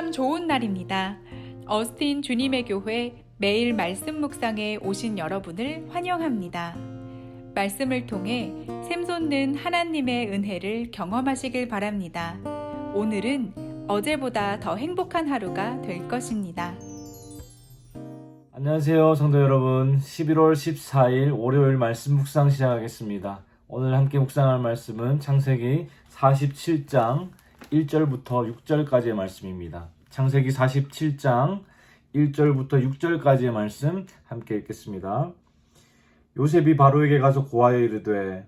참 좋은 날입니다. 어스틴 주님의 교회 매일 말씀 묵상에 오신 여러분을 환영합니다. 말씀을 통해 샘솟는 하나님의 은혜를 경험하시길 바랍니다. 오늘은 어제보다 더 행복한 하루가 될 것입니다. 안녕하세요, 성도 여러분. 11월 14일 월요일 말씀 묵상 시작하겠습니다. 오늘 함께 묵상할 말씀은 창세기 47장 1절부터 6절까지의 말씀입니다. 창세기 47장 1절부터 6절까지의 말씀 함께 읽겠습니다. 요셉이 바로에게 가서 고하여 이르되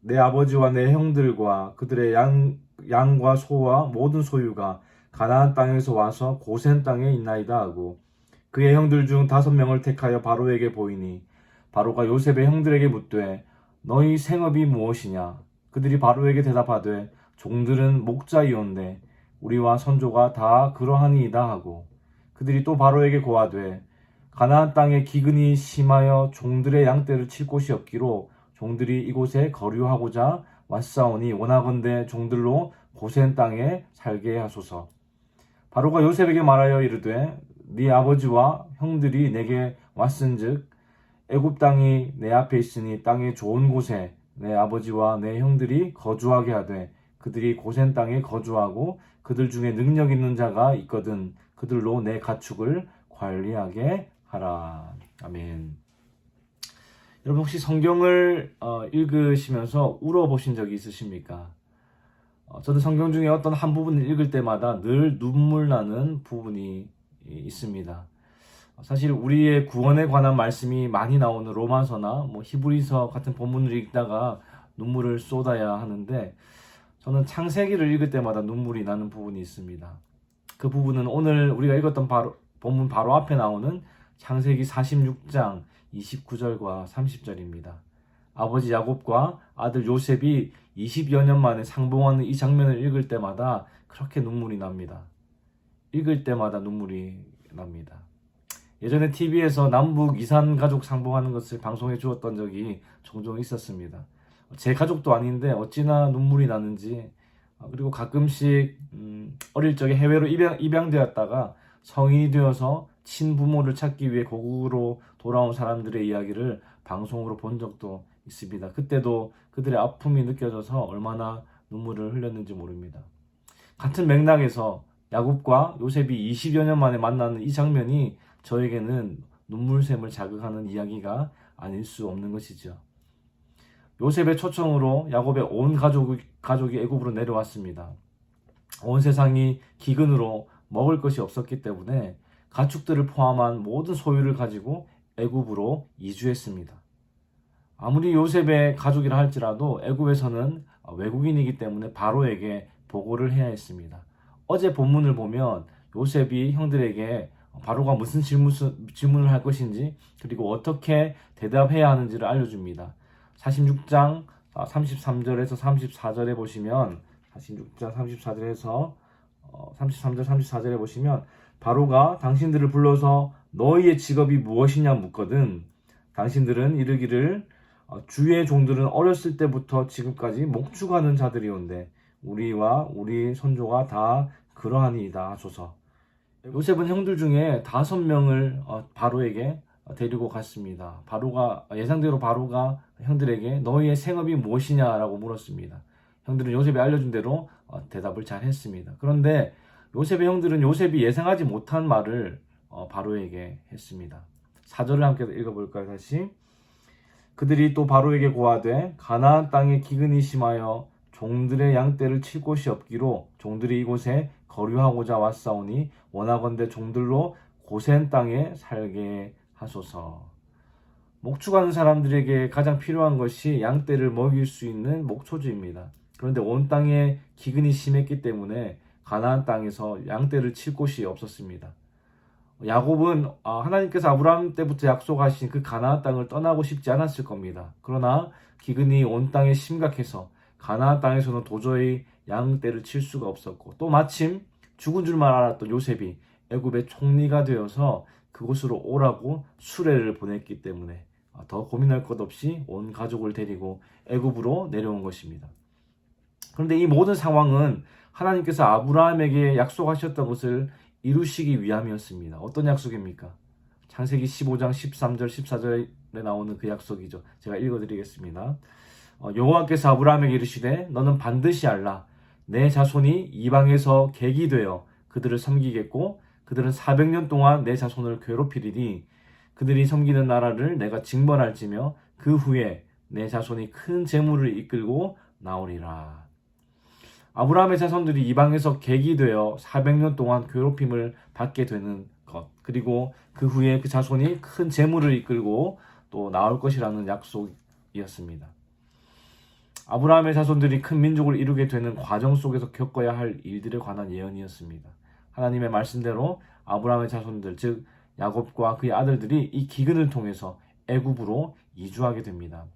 내 아버지와 내 형들과 그들의 양, 양과 소와 모든 소유가 가나안 땅에서 와서 고센 땅에 있나이다 하고 그의 형들 중 다섯 명을 택하여 바로에게 보이니 바로가 요셉의 형들에게 묻되 너희 생업이 무엇이냐 그들이 바로에게 대답하되 종들은 목자이온데 우리와 선조가 다 그러하니이다 하고 그들이 또 바로에게 고하되 가나안 땅에 기근이 심하여 종들의 양떼를 칠 곳이 없기로 종들이 이곳에 거류하고자 왔사오니 원하건대 종들로 고센 땅에 살게 하소서. 바로가 요셉에게 말하여 이르되 네 아버지와 형들이 내게 왔은즉 애굽 땅이 내 앞에 있으니 땅의 좋은 곳에 내 아버지와 내 형들이 거주하게 하되 그들이 고센 땅에 거주하고 그들 중에 능력 있는 자가 있거든 그들로 내 가축을 관리하게 하라 아멘. 여러분 혹시 성경을 어, 읽으시면서 울어보신 적이 있으십니까? 어, 저도 성경 중에 어떤 한 부분을 읽을 때마다 늘 눈물 나는 부분이 있습니다. 사실 우리의 구원에 관한 말씀이 많이 나오는 로마서나 뭐 히브리서 같은 본문을 읽다가 눈물을 쏟아야 하는데 저는 창세기를 읽을 때마다 눈물이 나는 부분이 있습니다. 그 부분은 오늘 우리가 읽었던 바로, 본문 바로 앞에 나오는 창세기 46장 29절과 30절입니다. 아버지 야곱과 아들 요셉이 20여 년 만에 상봉하는 이 장면을 읽을 때마다 그렇게 눈물이 납니다. 읽을 때마다 눈물이 납니다. 예전에 TV에서 남북 이산 가족 상봉하는 것을 방송해 주었던 적이 종종 있었습니다. 제 가족도 아닌데 어찌나 눈물이 나는지 어, 그리고 가끔씩 음, 어릴 적에 해외로 입양, 입양되었다가 성인이 되어서 친부모를 찾기 위해 고국으로 돌아온 사람들의 이야기를 방송으로 본 적도 있습니다. 그때도 그들의 아픔이 느껴져서 얼마나 눈물을 흘렸는지 모릅니다. 같은 맥락에서 야곱과 요셉이 20여 년 만에 만나는 이 장면이 저에게는 눈물샘을 자극하는 이야기가 아닐 수 없는 것이죠. 요셉의 초청으로 야곱의 온 가족, 가족이 애굽으로 내려왔습니다. 온 세상이 기근으로 먹을 것이 없었기 때문에 가축들을 포함한 모든 소유를 가지고 애굽으로 이주했습니다. 아무리 요셉의 가족이라 할지라도 애굽에서는 외국인이기 때문에 바로에게 보고를 해야 했습니다. 어제 본문을 보면 요셉이 형들에게 바로가 무슨 질문, 질문을 할 것인지 그리고 어떻게 대답해야 하는지를 알려줍니다. 46장 33절에서 34절에 보시면 46장 34절에서 33절 34절에 보시면 바로가 당신들을 불러서 너희의 직업이 무엇이냐 묻거든 당신들은 이르기를 어, 주의 종들은 어렸을 때부터 지금까지 목축하는 자들이온데 우리와 우리 손조가 다 그러하니이다 하소서. 요셉은 형들 중에 다섯 명을 어, 바로에게 데리고 갔습니다. 바로가 예상대로 바로가 형들에게 너희의 생업이 무엇이냐라고 물었습니다. 형들은 요셉이 알려준 대로 어, 대답을 잘 했습니다. 그런데 요셉의 형들은 요셉이 예상하지 못한 말을 어, 바로에게 했습니다. 사절을 함께 읽어볼까요? 다시 그들이 또 바로에게 고하되 가나안 땅에 기근이 심하여 종들의 양떼를 칠 곳이 없기로 종들이 이곳에 거류하고자 왔사오니 원하건대 종들로 고센 땅에 살게 하소서. 목축하는 사람들에게 가장 필요한 것이 양떼를 먹일 수 있는 목초지입니다. 그런데 온 땅에 기근이 심했기 때문에 가나안 땅에서 양떼를 칠 곳이 없었습니다. 야곱은 아, 하나님께서 아브라함 때부터 약속하신 그 가나안 땅을 떠나고 싶지 않았을 겁니다. 그러나 기근이 온 땅에 심각해서 가나안 땅에서는 도저히 양떼를 칠 수가 없었고 또 마침 죽은 줄만 알았던 요셉이 애굽의 총리가 되어서 그곳으로 오라고 수레를 보냈기 때문에 더 고민할 것 없이 온 가족을 데리고 애굽으로 내려온 것입니다. 그런데 이 모든 상황은 하나님께서 아브라함에게 약속하셨던 것을 이루시기 위함이었습니다. 어떤 약속입니까? 창세기 15장 13절 14절에 나오는 그 약속이죠. 제가 읽어드리겠습니다. 어, 여호와께서 아브라함에게 이르시되 너는 반드시 알라 내 자손이 이방에서 객이 되어 그들을 섬기겠고 그들은 400년 동안 내 자손을 괴롭히리니 그들이 섬기는 나라를 내가 징벌할지며 그 후에 내 자손이 큰 재물을 이끌고 나오리라. 아브라함의 자손들이 이방에서 객이 되어 400년 동안 괴롭힘을 받게 되는 것 그리고 그 후에 그 자손이 큰 재물을 이끌고 또 나올 것이라는 약속이었습니다. 아브라함의 자손들이 큰 민족을 이루게 되는 과정 속에서 겪어야 할 일들에 관한 예언이었습니다. 하나님의 말씀대로 아브라함의 자손들 즉 야곱과 그의 아들들이 이 기근을 통해서 애굽으로 이주하게 됩니다.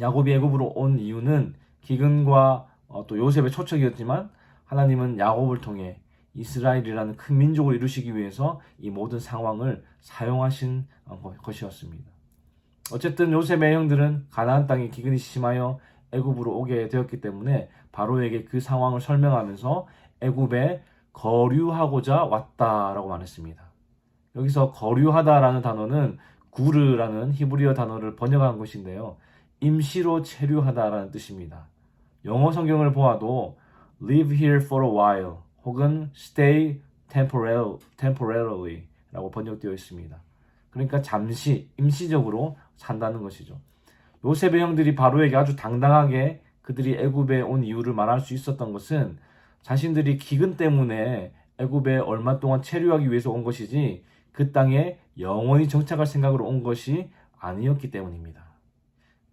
야곱이 애굽으로 온 이유는 기근과 어, 또 요셉의 초청이었지만 하나님은 야곱을 통해 이스라엘이라는 큰 민족을 이루시기 위해서 이 모든 상황을 사용하신 어, 것이었습니다. 어쨌든 요셉의 형들은 가나안 땅에 기근이 심하여 애굽으로 오게 되었기 때문에 바로에게 그 상황을 설명하면서 애굽에 거류하고자 왔다라고 말했습니다. 여기서 거류하다라는 단어는 구르라는 히브리어 단어를 번역한 것인데요. 임시로 체류하다라는 뜻입니다. 영어 성경을 보아도 live here for a while 혹은 stay temporarily 라고 번역되어 있습니다. 그러니까 잠시, 임시적으로 산다는 것이죠. 요셉의 형들이 바로에게 아주 당당하게 그들이 애굽에 온 이유를 말할 수 있었던 것은 자신들이 기근 때문에 애굽에 얼마 동안 체류하기 위해서 온 것이지 그 땅에 영원히 정착할 생각으로 온 것이 아니었기 때문입니다.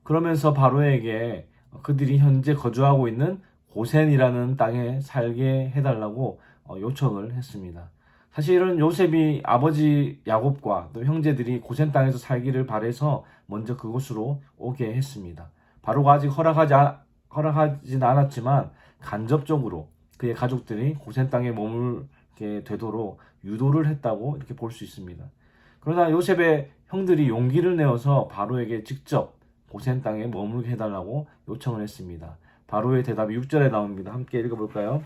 그러면서 바로에게 그들이 현재 거주하고 있는 고센이라는 땅에 살게 해달라고 어, 요청을 했습니다. 사실은 요셉이 아버지 야곱과 또 형제들이 고센 땅에서 살기를 바래서 먼저 그곳으로 오게 했습니다. 바로가 아직 허락하지 않, 허락하진 않았지만 간접적으로 그의 가족들이 고센 땅에 머물게 되도록 유도를 했다고 이렇게 볼 수 있습니다. 그러나 요셉의 형들이 용기를 내어서 바로에게 직접 고센 땅에 머물게 해달라고 요청을 했습니다. 바로의 대답이 6절에 나옵니다. 함께 읽어볼까요?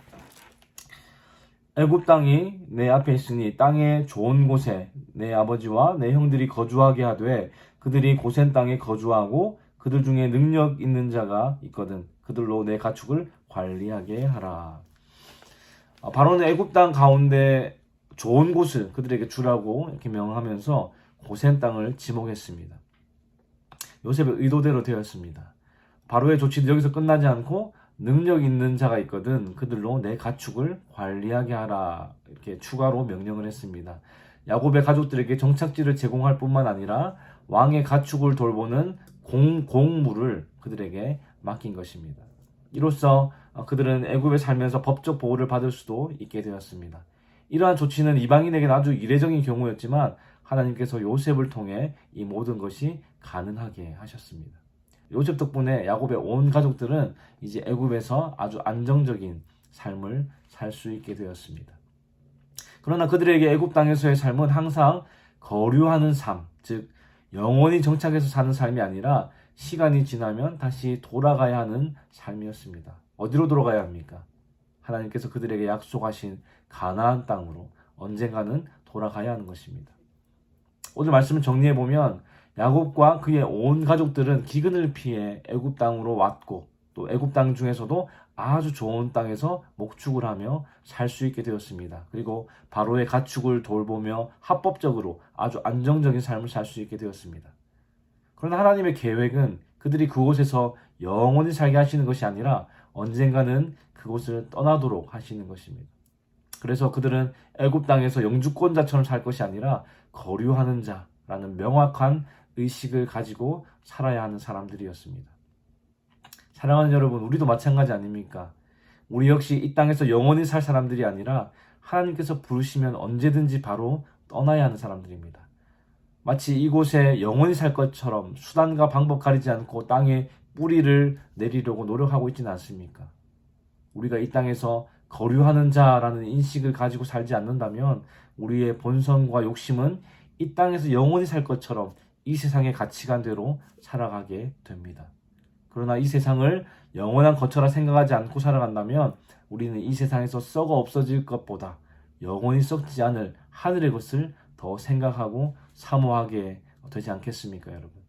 애굽 땅이 내 앞에 있으니 땅의 좋은 곳에 내 아버지와 내 형들이 거주하게 하되 그들이 고센 땅에 거주하고 그들 중에 능력 있는 자가 있거든 그들로 내 가축을 관리하게 하라. 아, 바로는 애굽 땅 가운데 좋은 곳을 그들에게 주라고 이렇게 명하면서 고센 땅을 지목했습니다. 요셉의 의도대로 되었습니다. 바로의 조치도 여기서 끝나지 않고 능력 있는 자가 있거든 그들로 내 가축을 관리하게 하라 이렇게 추가로 명령을 했습니다. 야곱의 가족들에게 정착지를 제공할 뿐만 아니라 왕의 가축을 돌보는 공, 공무를 그들에게 맡긴 것입니다. 이로써 그들은 애굽에 살면서 법적 보호를 받을 수도 있게 되었습니다. 이러한 조치는 이방인에게는 아주 이례적인 경우였지만 하나님께서 요셉을 통해 이 모든 것이 가능하게 하셨습니다. 요셉 덕분에 야곱의 온 가족들은 이제 애굽에서 아주 안정적인 삶을 살 수 있게 되었습니다. 그러나 그들에게 애굽 땅에서의 삶은 항상 거류하는 삶, 즉 영원히 정착해서 사는 삶이 아니라 시간이 지나면 다시 돌아가야 하는 삶이었습니다. 어디로 돌아가야 합니까? 하나님께서 그들에게 약속하신 가나안 땅으로 언젠가는 돌아가야 하는 것입니다. 오늘 말씀을 정리해 보면 야곱과 그의 온 가족들은 기근을 피해 애굽 땅으로 왔고 또 애굽 땅 중에서도 아주 좋은 땅에서 목축을 하며 살 수 있게 되었습니다. 그리고 바로의 가축을 돌보며 합법적으로 아주 안정적인 삶을 살 수 있게 되었습니다. 그러나 하나님의 계획은 그들이 그곳에서 영원히 살게 하시는 것이 아니라 언젠가는 그곳을 떠나도록 하시는 것입니다. 그래서 그들은 애굽 땅에서 영주권자처럼 살 것이 아니라 거류하는 자라는 명확한 의식을 가지고 살아야 하는 사람들이었습니다. 사랑하는 여러분, 우리도 마찬가지 아닙니까? 우리 역시 이 땅에서 영원히 살 사람들이 아니라 하나님께서 부르시면 언제든지 바로 떠나야 하는 사람들입니다. 마치 이곳에 영원히 살 것처럼 수단과 방법 가리지 않고 땅에 뿌리를 내리려고 노력하고 있지는 않습니까? 우리가 이 땅에서 거류하는 자라는 인식을 가지고 살지 않는다면 우리의 본성과 욕심은 이 땅에서 영원히 살 것처럼 이 세상의 가치관대로 살아가게 됩니다. 그러나 이 세상을 영원한 거처라 생각하지 않고 살아간다면 우리는 이 세상에서 썩어 없어질 것보다 영원히 썩지 않을 하늘의 것을 더 생각하고 사모하게 되지 않겠습니까, 여러분?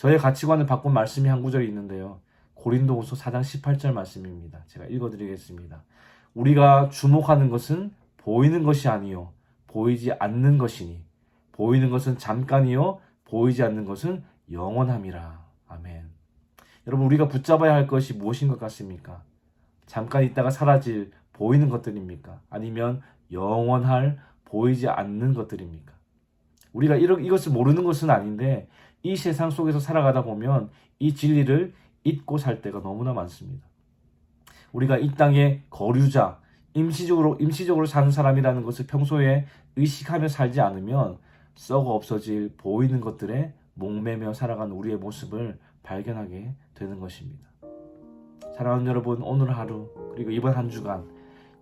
저의 가치관을 바꾼 말씀이 한 구절이 있는데요. 고린도후서 4장 18절 말씀입니다. 제가 읽어드리겠습니다. 우리가 주목하는 것은 보이는 것이 아니요 보이지 않는 것이니 보이는 것은 잠깐이요 보이지 않는 것은 영원함이라. 아멘. 여러분 우리가 붙잡아야 할 것이 무엇인 것 같습니까? 잠깐 있다가 사라질 보이는 것들입니까? 아니면 영원할 보이지 않는 것들입니까? 우리가 이러, 이것을 모르는 것은 아닌데 이 세상 속에서 살아가다 보면 이 진리를 잊고 살 때가 너무나 많습니다. 우리가 이 땅의 거류자, 임시적으로 임시적으로 사는 사람이라는 것을 평소에 의식하며 살지 않으면 썩어 없어질 보이는 것들에 목매며 살아가는 우리의 모습을 발견하게 되는 것입니다. 사랑하는 여러분, 오늘 하루 그리고 이번 한 주간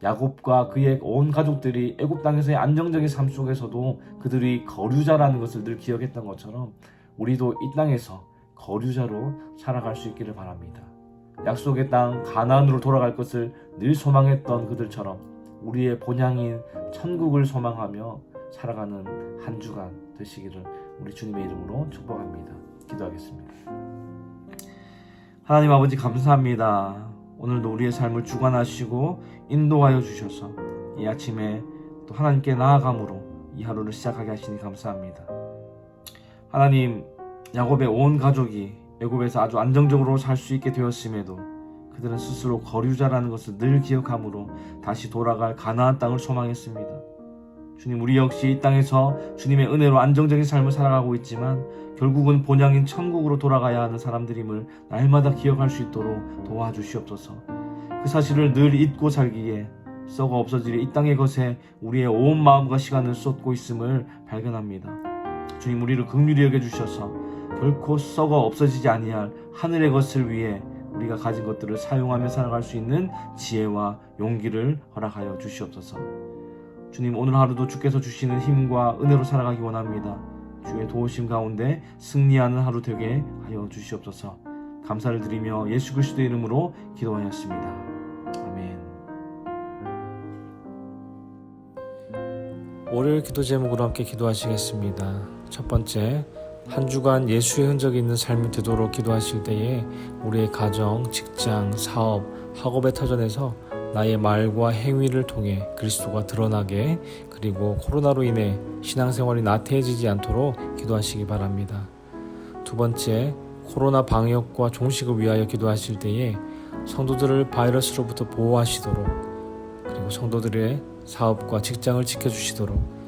야곱과 그의 온 가족들이 애굽 땅에서의 안정적인 삶 속에서도 그들이 거류자라는 것을 늘 기억했던 것처럼 우리도 이 땅에서 거류자로 살아갈 수 있기를 바랍니다. 약속의 땅 가나안으로 돌아갈 것을 늘 소망했던 그들처럼 우리의 본향인 천국을 소망하며 살아가는 한 주간 되시기를 우리 주님의 이름으로 축복합니다. 기도하겠습니다. 하나님 아버지 감사합니다. 오늘도 우리의 삶을 주관하시고 인도하여 주셔서 이 아침에 또 하나님께 나아감으로 이 하루를 시작하게 하시니 감사합니다. 하나님 야곱의 온 가족이 애굽에서 아주 안정적으로 살 수 있게 되었음에도 그들은 스스로 거류자라는 것을 늘 기억함으로 다시 돌아갈 가나안 땅을 소망했습니다. 주님 우리 역시 이 땅에서 주님의 은혜로 안정적인 삶을 살아가고 있지만 결국은 본향인 천국으로 돌아가야 하는 사람들임을 날마다 기억할 수 있도록 도와주시옵소서. 그 사실을 늘 잊고 살기에 썩어 없어질 이 땅의 것에 우리의 온 마음과 시간을 쏟고 있음을 발견합니다. 주님 우리를 긍휼히 여겨 주셔서 결코 썩어 없어지지 아니할 하늘의 것을 위해 우리가 가진 것들을 사용하며 살아갈 수 있는 지혜와 용기를 허락하여 주시옵소서. 주님 오늘 하루도 주께서 주시는 힘과 은혜로 살아가기 원합니다. 주의 도우심 가운데 승리하는 하루 되게 하여 주시옵소서. 감사를 드리며 예수 그리스도의 이름으로 기도하였습니다. 아멘. 월요일 기도 제목으로 함께 기도하시겠습니다. 첫 번째, 한 주간 예수의 흔적이 있는 삶이 되도록 기도하실 때에 우리의 가정, 직장, 사업, 학업의 터전에서 나의 말과 행위를 통해 그리스도가 드러나게 그리고 코로나로 인해 신앙생활이 나태해지지 않도록 기도하시기 바랍니다. 두 번째, 코로나 방역과 종식을 위하여 기도하실 때에 성도들을 바이러스로부터 보호하시도록 그리고 성도들의 사업과 직장을 지켜주시도록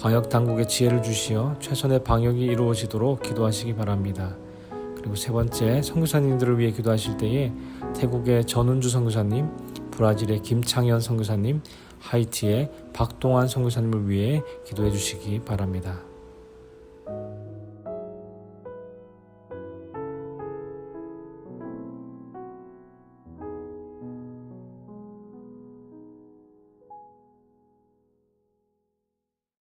방역 당국의 지혜를 주시어 최선의 방역이 이루어지도록 기도하시기 바랍니다. 그리고 세 번째 선교사님들을 위해 기도하실 때에 태국의 전운주 선교사님, 브라질의 김창현 선교사님, 하이티의 박동환 선교사님을 위해 기도해 주시기 바랍니다.